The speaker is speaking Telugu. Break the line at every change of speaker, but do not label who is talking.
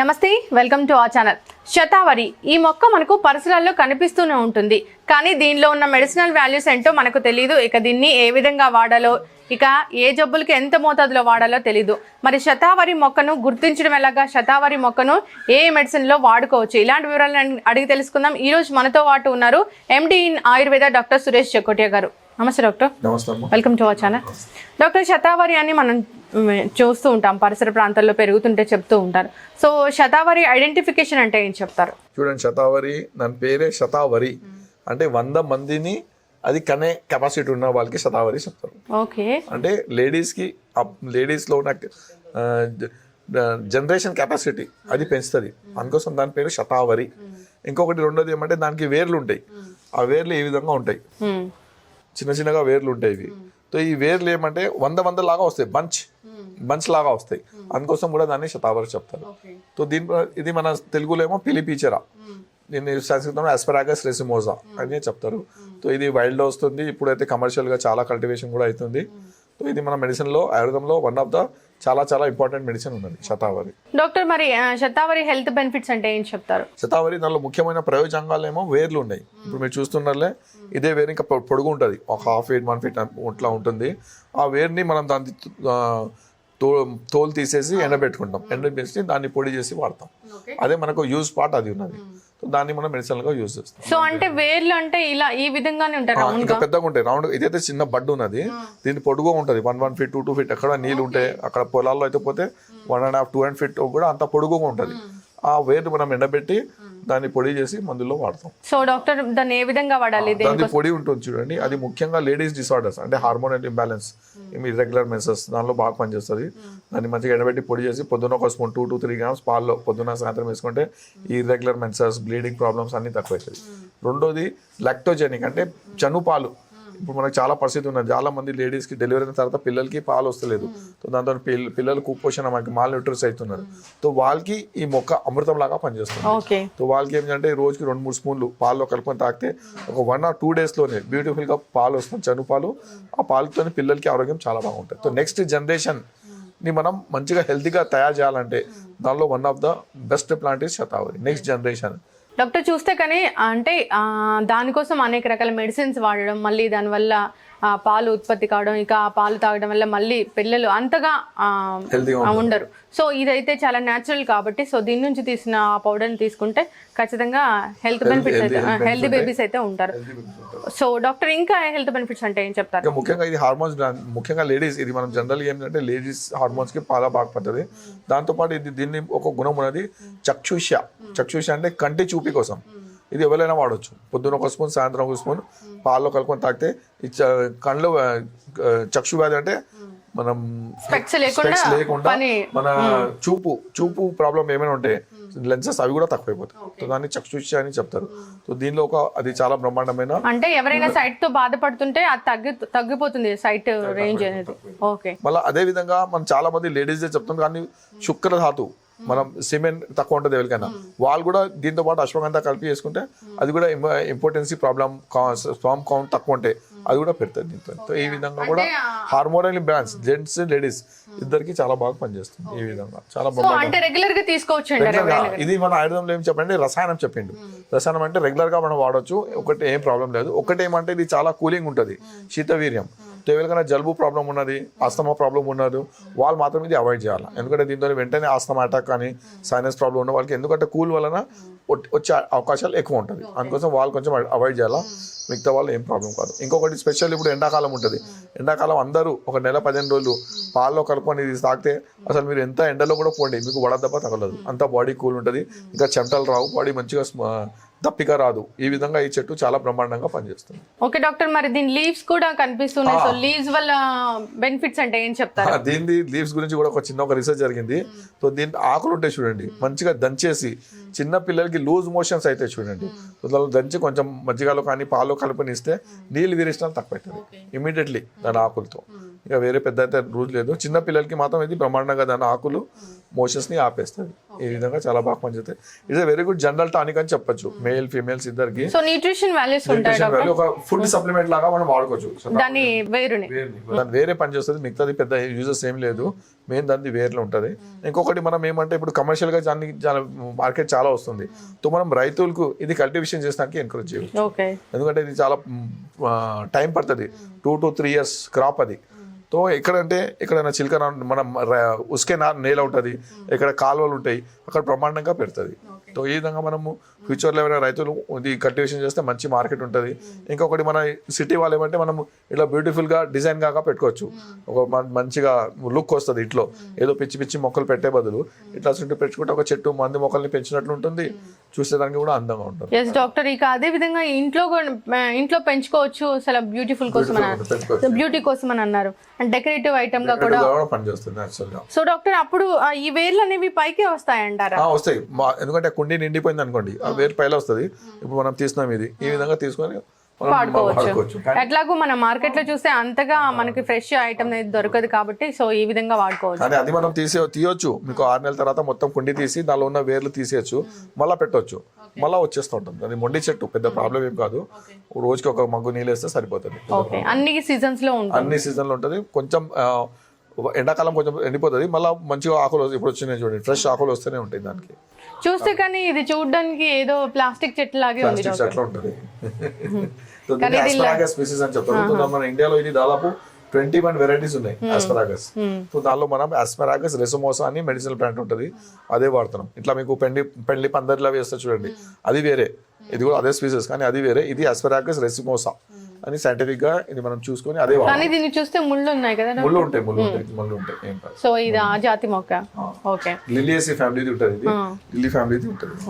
నమస్తే వెల్కమ్ టు ఆ ఛానల్. శతావరి ఈ మొక్క మనకు పరిసరాల్లో కనిపిస్తూనే ఉంటుంది. కానీ దీనిలో ఉన్న మెడిసినల్ వాల్యూస్ ఏంటో మనకు తెలియదు ఇక దీన్ని ఏ విధంగా వాడాలో ఇక ఏ జబ్బులకి ఎంత మోతాదులో వాడాలో తెలియదు మరి శతావరి మొక్కను గుర్తించడం ఎలాగా? శతావరి మొక్కను ఏ మెడిసిన్లో వాడుకోవచ్చు? ఇలాంటి వివరాలను అడిగి తెలుసుకుందాం. ఈరోజు మనతో పాటు ఉన్నారు MD in Ayurveda doctor Suresh Chakotiya garu. నమస్తే doctor. Welcome to our channel. Doctor shatavari అని మనం చూస్తూ ఉంటాం పరిసర ప్రాంతాల్లో పెరుగుతుంటే చెప్తూ ఉంటారు. సో శతావరి ఐడెంటిఫికేషన్ అంటే ఏం చెప్తారు?
చూడండి శతావరి నన్ను పేరే శతావరి. అంటే వంద మందిని అది కనే కెపాసిటీ ఉన్న వాళ్ళకి శతావరి చెప్తారు.
ఓకే.
అంటే లేడీస్కి లేడీస్లో ఉన్న జనరేషన్ కెపాసిటీ అది పెంచుతుంది. అందుకోసం దాని పేరు శతావరి. ఇంకొకటి రెండోది ఏమంటే దానికి వేర్లు ఉంటాయి. ఆ వేర్లు ఈ విధంగా ఉంటాయి? చిన్న చిన్నగా వేర్లు ఉంటాయి ఇవి. సో ఈ వేర్లు ఏమంటే వంద వంద లాగా వస్తాయి బంచ్. బంచ్ లాగా వస్తాయి. అందుకోసం కూడా దాన్ని శతావరి చెప్తారు. సో దీని ఇది మన తెలుగులో ఏమో పిలిపీచరా దీన్ని సంస్కృతంలో అస్పరాగస్ రెసిమోజా అని చెప్తారు. సో ఇది వైల్డ్ వస్తుంది. ఇప్పుడైతే కమర్షియల్గా చాలా కల్టివేషన్ కూడా అవుతుంది. సో ఇది మన మెడిసిన్లో ఆయుర్వేదంలో వన్ ఆఫ్ ద చాలా చాలా ఇంపార్టెంట్ మెడిసిన్ ఉన్నది శతావరి.
డాక్టర్ మరి శతావరి హెల్త్ బెనిఫిట్స్ అంటే ఏం చెప్తారు?
శతావరి దానిలో ముఖ్యమైన ప్రయోజనాలు ఏమో వేర్లు ఉన్నాయి. ఇప్పుడు మీరు చూస్తున్నారులే ఇదే వేరు ఇంకా పొడుగు ఉంటుంది. ఒక హాఫ్ ఫీట్ వన్ ఫీట్ ఇట్లా ఉంటుంది. ఆ వేర్ని మనం దాన్ని తో తోలు తీసేసి ఎండబెట్టుకుంటాం. ఎండబెట్టి దాన్ని పొడి చేసి వాడతాం. అదే మనకు యూజ్ పార్ట్ అది ఉన్నది. సో దాన్ని మనం మెడిసిన్గా యూజ్ చేస్తాం.
సో అంటే వేర్లు అంటే ఇలా ఈ విధంగానే ఉంటారు
ఆ,
రౌండ్
ఇంకా పెద్దగా ఉంటాయి. రౌండ్ ఇదైతే చిన్న బడ్డు ఉన్నది. దీని పొడుగు ఉంటుంది. One one feet two two feet ఎక్కడ నీళ్ళు ఉంటాయి అక్కడ పొలాల్లో అయితే పోతే one and half two and feet కూడా అంత పొడుగుగా ఉంటుంది. ఆ వేరు మనం ఎండబెట్టి దాన్ని పొడి చేసి మందులో వాడతాం.
సో డాక్టర్ దాన్ని ఏ విధంగా వాడాలి?
దాని పొడి ఉంటుంది చూడండి. అది ముఖ్యంగా లేడీస్ డిసార్డర్స్ అంటే హార్మోనల్ ఇంబ్యాలెన్స్ ఇర్రెగ్యులర్ మెన్సెస్ దానిలో బాగా పనిచేస్తుంది. దాన్ని మంచిగా ఎండబెట్టి పొడి చేసి పొద్దున ఒక spoon two two three grams పాల్లో పొద్దున సాయంత్రం వేసుకుంటే ఈ ఇర్రెగ్యులర్ మెన్సెస్ బ్లీడింగ్ ప్రాబ్లమ్స్ అన్ని తక్కువ అవుతుంది రెండోది లాక్టోజెనిక్ అంటే చను పాలు ఇప్పుడు మనకు చాలా పరిస్థితి ఉన్నది. చాలా మంది లేడీస్కి డెలివరీ అయిన తర్వాత పిల్లలకి పాలు వస్తలేదు. సో దాంతో పిల్ల- పిల్లలు కుపోషణ మనకి మాల్ న్యూట్రిస్ అవుతున్నారు సో వాళ్ళకి ఈ మొక్క అమృతం లాగా పనిచేస్తుంది సో వాళ్ళకి ఏంటంటే రోజుకి రెండు మూడు స్పూన్లు పాల్లో కలుపుకొని తాగితే ఒక వన్ ఆర్ టూ డేస్లోనే బ్యూటిఫుల్గా పాలు వస్తుంది. చను పాలు. ఆ పాలతోనే పిల్లలకి ఆరోగ్యం చాలా బాగుంటుంది. సో నెక్స్ట్ జనరేషన్ని మనం మంచిగా హెల్తీగా తయారు చేయాలంటే దానిలో one of the best plant is shatavari. Next generation
doctor చూస్తే కానీ అంటే దానికోసం అనేక రకాల మెడిసిన్స్ వాడడం మళ్ళీ దానివల్ల పాలు ఉత్పత్తి కావడం ఇక ఆ పాలు తాగడం వల్ల మళ్ళీ పిల్లలు అంతగా ఉండరు. సో ఇదైతే చాలా న్యాచురల్ కాబట్టి సో దీని నుంచి తీసిన ఆ పౌడర్ని తీసుకుంటే ఖచ్చితంగా హెల్త్ బెనిఫిట్స్ అయితే హెల్తీ బేబీస్ అయితే ఉంటారు. సో డాక్టర్ ఇంకా హెల్త్ బెనిఫిట్స్ అంటే ఏం చెప్తారు?
ముఖ్యంగా ఇది హార్మోన్స్ ముఖ్యంగా లేడీస్ ఇది మనం జనరల్గా ఏంటంటే లేడీస్ హార్మోన్స్కి చాలా బాగా పడుతుంది. దాంతోపాటు ఇది దీన్ని ఒక గుణం ఉన్నది చక్షుష. చక్షుష అంటే కంటి చూపి కోసం. ఇది ఎవరైనా వాడవచ్చు పొద్దున ఒక స్పూన్ సాయంత్రం ఒక స్పూన్ పాల్లో కలుపుకొని తాగితే కళ్ళు చక్షు వ్యాధి అంటే మనం
స్పెక్స్ లేకుండా
మన చూపు చూపు ప్రాబ్లం ఏమైనా ఉంటే లెన్సెస్ అవి కూడా తక్కువైపోతాయి. దాన్ని చక్షుష అని చెప్తారు. సో దీనిలో ఒక అది చాలా బ్రహ్మాండమైన
అంటే ఎవరైనా సైట్తో బాధపడుతుంటే అది తగ్గి తగ్గిపోతుంది సైట్ రేంజ్ అనేది. ఓకే.
మళ్ళీ అదే విధంగా మనం చాలా మంది లేడీస్ చెప్తాం కానీ శుక్ర ధాతు మనం సిమెంట్ తక్కువ ఉంటుంది ఎవరికైనా. వాళ్ళు కూడా దీంతో పాటు అశ్వగంధ కలిపి చేసుకుంటే అది కూడా ఇంపార్టెన్సీ ప్రాబ్లం స్పామ్ కౌంట్ తక్కువ ఉంటే అది కూడా పెడుతుంది దీంతో. ఈ విధంగా కూడా హార్మోనల్ బ్రాండ్స్ జెంట్స్ లేడీస్ ఇద్దరికి చాలా బాగా పనిచేస్తుంది ఈ విధంగా. చాలా బాగా
అంటే రెగ్యులర్గా తీసుకోవచ్చు
ఇది మన ఆయుర్వేదంలో ఏం చెప్పండి రసాయనం చెప్పిండు. రసాయనం అంటే రెగ్యులర్గా మనం వాడొచ్చు ఒకటి ఏం ప్రాబ్లం లేదు. ఒకటి ఏమంటే ఇది చాలా కూలింగ్ ఉంటుంది. శీతవీర్యం. ఎవరికైనా జలుబు ప్రాబ్లం ఉన్నది ఆస్తమా ప్రాబ్లం ఉన్నది వాళ్ళు మాత్రం ఇది అవాయిడ్ చేయాలి. ఎందుకంటే దీంతో వెంటనే ఆస్తమా అటాక్ కానీ సైనస్ ప్రాబ్లం ఉన్న వాళ్ళకి ఎందుకంటే కూల్ వలన వచ్చే అవకాశాలు ఎక్కువ ఉంటుంది. అందుకోసం వాళ్ళు కొంచెం అవాయిడ్ చేయాలా? మిగతా వాళ్ళు ఏం ప్రాబ్లం కాదు. ఇంకొకటి స్పెషల్ ఇప్పుడు ఎండాకాలం ఉంటుంది. ఎండాకాలం అందరూ ఒక నెల పదిహేను రోజులు పాల్లో కలుపుకొని ఇది తాగితే అసలు మీరు ఎంత ఎండలో కూడా పోండి. మీకు వడదెబ్బ తగలదు. అంత బాడీ కూల్ ఉంటుంది. ఇంకా చెమటలు రావు. బాడీ మంచిగా దప్పిక రాదు. ఈ విధంగా ఈ చెట్టు చాలా బ్రహ్మాండంగా పనిచేస్తుంది.
Okay doctor. మరి దీని లీవ్స్ కూడా కనిపిస్తున్నాయి. సో లీవ్స్ వల్ల బెనిఫిట్స్ అంటే ఏం చెప్తారు?
దీని లీవ్స్ గురించి కూడా ఒక చిన్న ఒక రీసెర్చ్ జరిగింది. సో దీని ఆకులు ఉంటాయి చూడండి. మంచిగా దంచేసి చిన్న పిల్లలకి లూజ్ మోషన్స్ అయితే చూడండి. దంచి కొంచెం మజ్జిగలో కానీ పాలు కలుపుని ఇస్తే నీళ్ళు విరేచనాలు తక్కువ అవుతుంది ఇమీడియట్లీ దాని ఆకులతో. ఇక వేరే పెద్ద అయితే రూల్ లేదు. చిన్న పిల్లలకి మాత్రం ఇది బ్రహ్మాండంగా దాని ఆకులు మోషన్స్ని ఆపేస్తుంది. ఈ విధంగా చాలా బాగా పనిచేస్తాయి. It's very good general tonic అని చెప్పొచ్చు. మేల్ ఫీమేల్స్ ఇద్దరికి.
సో న్యూట్రిషన్ వాల్యూస్ ఉంటాయి
ఒక ఫుడ్ సప్లిమెంట్ లాగా మనం వాడుకోవచ్చు.
దాని వేరుని.
దాని వేరే పని చేస్తుంది. మిగతాది పెద్ద యూజెస్ ఏం లేదు. మెయిన్ దాని వేర్లో ఉంటుంది. ఇంకొకటి మనం ఏమంటే ఇప్పుడు కమర్షియల్గా దాన్ని మార్కెట్ చాలా వస్తుంది. సో మనం రైతులకు ఇది కల్టివేషన్ చేసడానికి ఎంకరేజ్ చేయవచ్చు ఎందుకంటే ఇది చాలా టైం పడుతుంది. Two to three years crop అది. తో ఎక్కడంటే ఎక్కడైనా చిలక మనం ఉసుకే నా నేల ఉంటుంది. ఇక్కడ కాలువలు ఉంటాయి. అక్కడ బ్రహ్మాండంగా పెడుతుంది సో ఈ విధంగా మనము ఫ్యూచర్లో ఎవరైనా రైతులు ఇది కల్టివేషన్ చేస్తే మంచి మార్కెట్ ఉంటుంది. ఇంకొకటి మన సిటీ వాళ్ళు ఏమంటే మనం ఇట్లా బ్యూటిఫుల్గా డిజైన్ కాగా పెట్టుకోవచ్చు. ఒక మంచిగా లుక్ వస్తుంది ఇంట్లో. ఏదో పిచ్చి పిచ్చి మొక్కలు పెట్టే బదులు ఇట్లా చుట్టూ పెంచుకుంటే ఒక చెట్టు మంది మొక్కల్ని పెంచినట్లు ఉంటుంది. చూసేదానికి కూడా అందంగా ఉంటుంది.
ఎస్ డాక్టర్ ఇక అదే విధంగా ఇంట్లో ఇంట్లో పెంచుకోవచ్చు. అసలు బ్యూటిఫుల్ కోసం. బ్యూటీ కోసం అని అన్నారు. అండ్ డెకరేటివ్ ఐటమ్గా కూడా
పనిచేస్తుంది
సో డాక్టర్ అప్పుడు ఈ వేర్లు అనేవి పైకే వస్తాయంటారా?
వస్తాయి. ఎందుకంటే కుండీ నిండిపోయింది అనుకోండి ఆ వేరు పైన వస్తుంది. ఇప్పుడు మనం తీసినాం ఇది. ఈ విధంగా తీసుకొని
వాడుకోవచ్చు. ఎట్లాగో మన మార్కెట్లో చూస్తే అంతగా మనకి ఫ్రెష్ ఐటమ్ అనేది దొరకదు కాబట్టి సో ఈ విధంగా వాడుకోవచ్చు.
అది మనం తీసే తీయొచ్చు. మీకు ఆరు నెలల తర్వాత మొత్తం కుండి తీసి దానిలో ఉన్న వేర్లు తీసేయచ్చు. మళ్ళీ పెట్టొచ్చు. మళ్ళీ వచ్చేస్తూ ఉంటుంది. అది మొండి చెట్టు పెద్ద ప్రాబ్లం ఏం కాదు. రోజుకి ఒక మగ్గు నీళ్ళు వేస్తే సరిపోతుంది.
అన్ని సీజన్స్లో ఉంటుంది.
అన్ని సీజన్లో ఉంటుంది. కొంచెం ఎండాకాలం కొంచెం ఎండిపోతుంది. మళ్ళీ మంచిగా ఆకులు. ఇప్పుడు వచ్చినాయి చూడండి. ఫ్రెష్ ఆకులు వస్తూనే ఉంటాయి దానికి.
చూస్తే కానీ ఇది చూడడానికి ఏదో ప్లాస్టిక్ చెట్టు లాగే ఉంది
అట్లా ఉంటుంది. అని చెప్తారు. మన ఇండియాలో ఇది దాదాపు ట్వంటీ వన్ వెరైటీస్ ఉన్నాయి ఆస్పరాగస్ సో దానిలో మనం ఆస్పరాగస్ రెసమోసా అని మెడిసినల్ ప్లాంట్ ఉంటుంది. అదే వాడుతున్నాం. ఇట్లా మీకు పెండి పెండ్లి పందిరిలో వేస్తే చూడండి. అది వేరే. ఇది కూడా అదే స్పీసెస్ కానీ అది వేరే. ఇది ఆస్పరాగస్ రెసిమోసా అని సైంటిఫిక్గా ఇది మనం చూసుకొని అదే
కానీ దీన్ని చూస్తే ముళ్ళు ఉన్నాయి కదా
ముళ్ళు ఉంటాయి ముళ్ళు ఉంటాయి ముళ్ళు ఉంటాయి ఏం కాదు.
సో ఇది ఆ జాతి మొక్క. ఓకే.
లిలియసీ ఫ్యామిలీది ఉంటుంది ఇది. లిల్లీ ఫ్యామిలీది ఉంటుంది